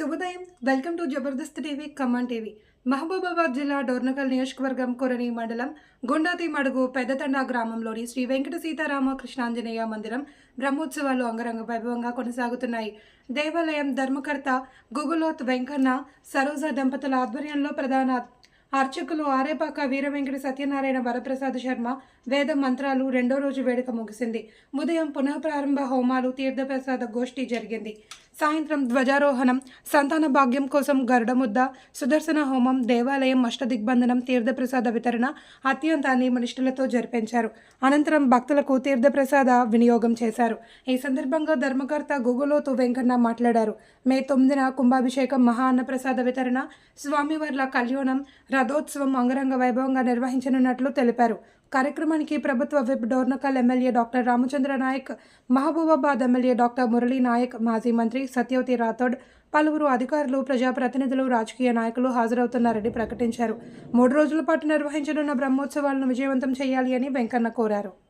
శుభోదయం. Welcome to Jabardasth TV Khammam TV. Mahabubabad జిల్లా డోర్నకల్ నియోజకవర్గం కొరని మండలం గుండాతి మడుగు పెద్దతండా గ్రామంలోని శ్రీ వెంకట సీతారామ కృష్ణాంజనేయ మందిరం బ్రహ్మోత్సవాలు అంగరంగ వైభవంగా కొనసాగుతున్నాయి. దేవాలయం ధర్మకర్త గుగులోత్ వెంకన్న సరోజ దంపతుల ఆధ్వర్యంలో ప్రధాన అర్చకులు ఆరేపాక వీర వెంకట సత్యనారాయణ వరప్రసాద్ శర్మ వేద మంత్రాలు రెండో రోజు వేడుక ముగిసింది. ఉదయం పునః ప్రారంభ హోమాలు తీర్థప్రసాద గోష్ఠి జరిగింది. సాయంత్రం ధ్వజారోహణం సంతాన భాగ్యం కోసం గరుడముద్ద సుదర్శన హోమం దేవాలయం అష్టదిగ్బంధనం తీర్థప్రసాద వితరణ అత్యంత నియమనిష్ఠులతో జరిపించారు. అనంతరం భక్తులకు తీర్థప్రసాద వినియోగం చేశారు. ఈ సందర్భంగా ధర్మకర్త గుగులోతు వెంకన్న మాట్లాడారు. మే తొమ్మిదిన కుంభాభిషేకం మహా అన్నప్రసాద వితరణ స్వామివార్ల కళ్యాణం రథోత్సవం అంగరంగ వైభవంగా నిర్వహించనున్నట్లు తెలిపారు. కార్యక్రమానికి ప్రభుత్వ whip Dornakal MLA doctor Ramachandra Nayak Mahabubabad MLA doctor Murali Nayak మాజీ మంత్రి సత్యవతి రాథోడ్ పలువురు అధికారులు ప్రజాప్రతినిధులు రాజకీయ నాయకులు హాజరవుతున్నారని ప్రకటించారు. మూడు రోజుల పాటు నిర్వహించనున్న బ్రహ్మోత్సవాలను విజయవంతం చేయాలి అని వెంకన్న కోరారు.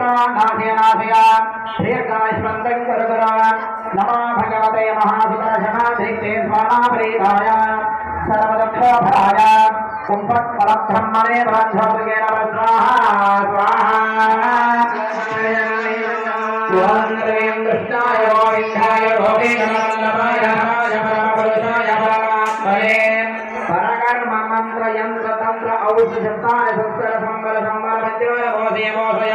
शुक्रान् नाशेनाशयान् दीर्घायुष्मन्दं करुगुरान् नमः भगवते महासुदर्शनाधिक्ते स्वानाप्रीताय सर्वदक्षोभराय कुम्भत्परब्रह्मणे ब्रह्मोगे नमः स्वाहाय गोविन्दाय गोविन्दमल्लभाय परापुरुषाय परात्मने परकर्ममन्त्रयन्त्रतन्त्र औषधत्तानि सत्सरसम्बलसम्बलमन्त्रोय मोदय मोदय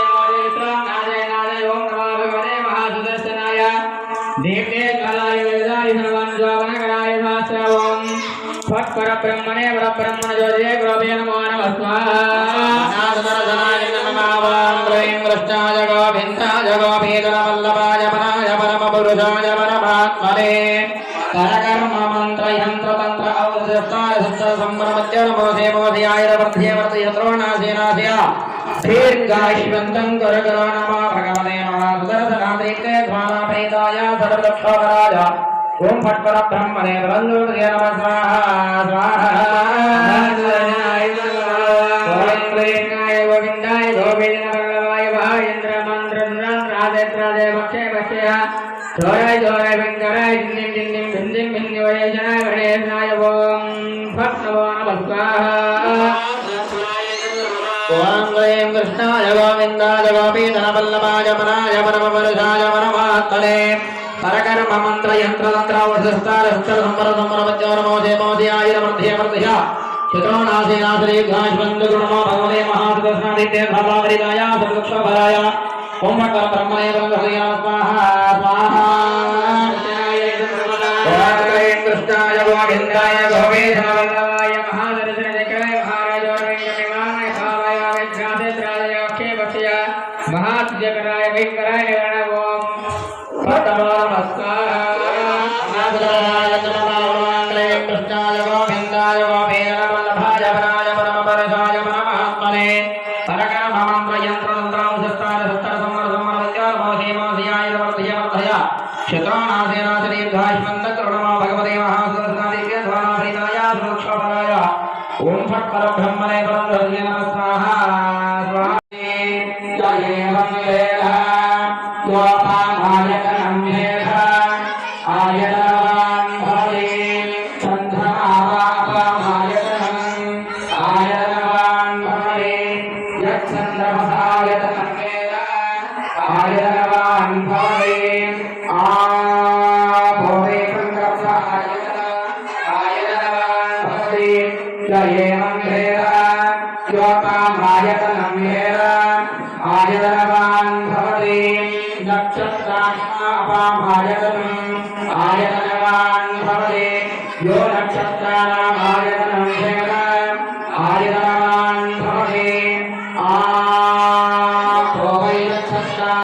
దీప్తే కళాయ వేదాయ సర్వానుజావనకరాయ శాస్త్ర ఓం పర బ్రహ్మణే పర బ్రహ్మణ జ్యోతియే గోపే నమో నమ స్వాహాయ నమః క్లీం కృష్ణాయ గోవిందాయ గోపీజనవల్లభాయ పరాయ పరమపురుషాయ పరమాత్మనే. పరకర్మ మంత్ర యంత్ర తంత్ర ఔషధాయ సత్య సంబర మధ్య మోసే दीर्घायुवन्तं गुरुगुरो नमः भगवते महासुदर्शनाद्रिके ध्वानाप्रेताय सर्वक्षोभराय ॐ फट्कर ब्रह्मणे प्रबन्धोदय नमः स्वाहा स्वाहाय गोविन्दाय गोविन्दभगवाय भायन्द्रमन्त्रन्द्रादेत्रादे भक्षे भक्षयः जोराय जोराय वेङ्कराय जिन्निं जिन्निं भिन्दिं भिन्दिवयजनाय गणेशाय ॐ फट् नमो नमः स्वाहा కృష్ణాయ గోవిందాయ గోపీధనవల్లభాయ పరాయ పరమపురుషాయ పరమాత్మనే పరకర్మ మంత్ర యంత్ర తంత్ర ఔషధస్తార ఉత్తర సంవర సంవర మధ్యవర మోదే మోదే ఆయుర మధ్య మధ్య శత్రునాశే నాశరే గాశ్వంద గుణమో భగవతే మహాసుదర్శనాదిత్య భావావరిదాయ సర్వక్ష భరాయ ఓం భగవ బ్రహ్మణే బ్రహ్మహృదయ స్వాహా స్వాహా కృష్ణాయ గోవిందాయ గోవిందాయ మహాత్యకరాయ వెంకరాయ గణ ఓం పతమో నమస్కారాయ आयतनम् भवति नक्षत्राणापामायतनम्